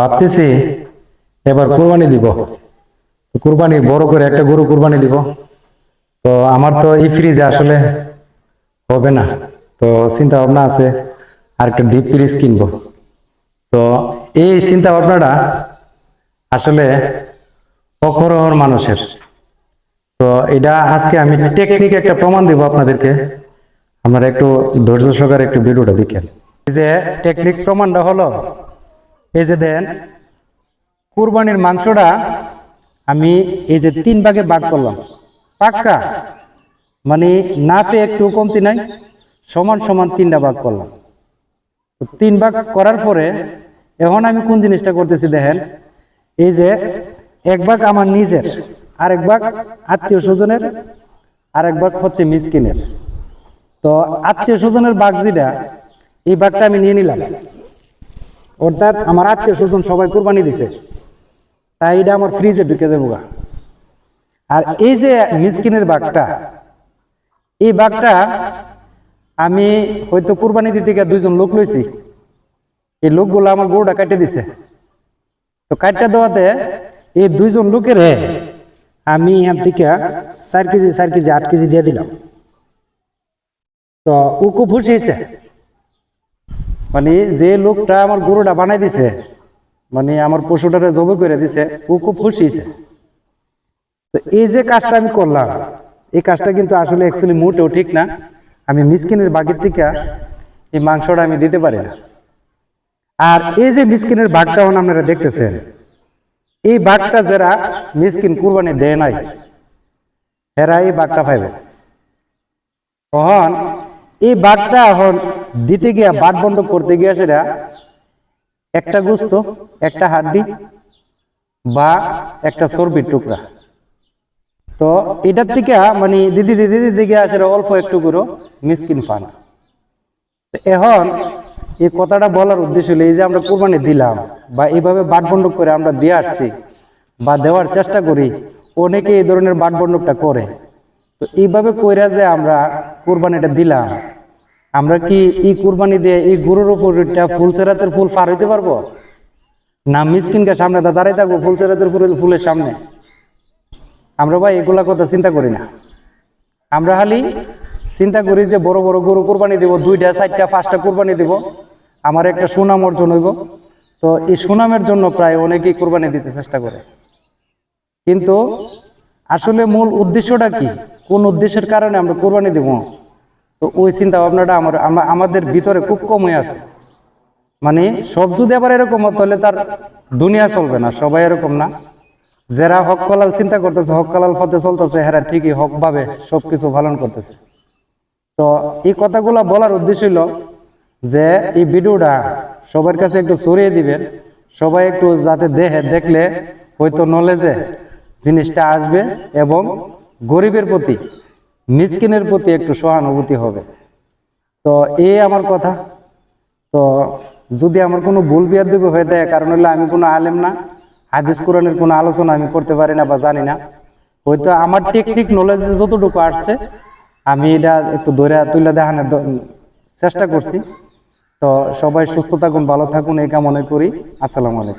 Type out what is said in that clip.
ভাবতেছি এবার কুরবানি দিব। কুরবানি বড় করে একটা গরু কুরবানি দিব। তো আমার তো এই ফ্রিজে আসলে হবে না। তো চিন্তা ভাবনা আছে আর একটা ডিপ ফ্রিজ কিনবো। তো এই চিন্তা ভাবনাটা আসলে অখরহর মানুষের। তো এটা আজকে আমি টেকনিক একটা প্রমাণ দিব আপনাদেরকে। আপনারা একটু ধৈর্য সহকারে একটু ভিডিওটা দেখেন। যে টেকনিক প্রমাণটা হলো এই যে দেন, কুরবানির মাংসটা আমি এই যে তিন ভাগে ভাগ করলাম। পাক্কা? মানে নাফে একটু কমতি নাই, সমান সমান তিনটা ভাগ করলাম। তো তিন ভাগ করার পরে এখন আমি কোন জিনিসটা করতেছি দেখেন, এই যে এক ভাগ আমার নিজের আর এক ভাগ আত্মীয় স্বজনের আর এক ভাগ হচ্ছে মিসকিনের। তো আত্মীয় স্বজনের ভাগ যেটা, এই ভাগটা আমি নিয়ে নিলাম। অর্থাৎ আমার আত্মীয় স্বজন সবাই কোরবানি দিছে। তাই এটা আমার ফ্রিজে ঢুকে দেবো গা। আর এই যে মিসকিনের বাঘটা, এই বাঘটা আমি হয়তো কোরবানি দিতে গিয়ে দুইজন লোক লইছি। এই লোকগুলো আমার গরুটা কাটে দিছে। তো কাটটা দেওয়াতে এই দুইজন লোকের আমি এখান থেকে চার কেজি চার কেজি, আট কেজি দিয়ে দিলাম। তো ও খুব খুশি হয়েছে মানে যে লোকটা আমার গরুটা বানাই দিছে মানে আমার পশুটারে জবে করে দিছে, ও খুব খুশি তো এই যে কাজটা আমি করলাম, এই কাজটা কিন্তু আসলে অ্যাকচুয়ালি মোটেও ঠিক না। আমি মিসকিনের বাগের থেকে এই মাংসটা আমি দিতে পারি না। আর এই যে মিসকিনের বাঘটা হন আপনারা দেখতেছেন, এই বাঘটা যারা মিসকিন কুরবানি দেয় নাই, এরা এই বাঘটা পাইব। তখন এই বাঘটা এখন দিতে গিয়া বাট বন্ধ করতে গিয়া সেটা একটা গোস্ত, একটা হাড্ডি বা একটা চর্বির টুকরা। তো এটার থেকে মানে দিদি দিদি দিদি গিয়া সেটা অল্প একটু করে মিসকিন তো এখন এই কথাটা বলার উদ্দেশ্য হলো এই যে আমরা কোরবানি দিলাম বা এইভাবে বাট বন্ধক করে আমরা দিয়ে আসছি বা দেওয়ার চেষ্টা করি অনেকে এই ধরনের বাট বন্ধকটা করে। তো এইভাবে কইরা যে আমরা কোরবানিটা দিলাম আমরা কি এই কুরবানি দিয়ে এই গরুর উপর ফুল সেরাতের ফুল পার হইতে পারব? না মিসকিনকে সামনে দাঁড়াই থাকব ফুল সেরাতের ফুলের ফুলের সামনে। আমরা ভাই এগুলা কথা চিন্তা করি না। আমরা খালি চিন্তা করি যে বড় বড় গরু কোরবানি দিব, দুইটা, চারটা, পাঁচটা কোরবানি দিব। আমার একটা সুনাম অর্জন হইব। তো এই সুনামের জন্য প্রায় অনেকেই কোরবানি দিতে চেষ্টা করে। কিন্তু আসলে মূল উদ্দেশ্যটা কি? কোন উদ্দেশ্যের কারণে আমরা কোরবানি দেব? তো ওই চিন্তা ভাবনাটা আমার আমাদের ভিতরে খুব কম হয়ে আছে। মানে সব যদি আবার এরকম হতো তাহলে তার দুনিয়া চলবে না, সবাই এরকম না। যারা হক কলাল চিন্তা করতেছে, হক কলাল পথে চলতেছে, হেরা ঠিকই হক ভাবে সবকিছু পালন করতেছে। তো এই কথাগুলো বলার উদ্দেশ্য হলো যে, এই ভিডিওটা সবার কাছে একটু ছড়িয়ে দিবেন সবাই একটু যাতে দেহে দেখলে হয়তো নলেজে জিনিসটা আসবে এবং গরিবের প্রতি মিসকিনের প্রতি একটু সহানুভূতি হবে। তো এই আমার কথা। তো যদি আমার কোনো ভুল বিয়াদ্দবি হয়ে থাকে কারণ হলো আমি কোনো আলেম না হাদিস কোরআনের কোনো আলোচনা আমি করতে পারি না বা জানি না। হয়তো আমার টেকনিক নলেজ যতটুকু আসছে আমি এটা একটু ধরে তুলে দেখানোর চেষ্টা করছি। তো সবাই সুস্থ থাকুন ভালো থাকুন এই কামনা করি। আসসালামু আলাইকুম।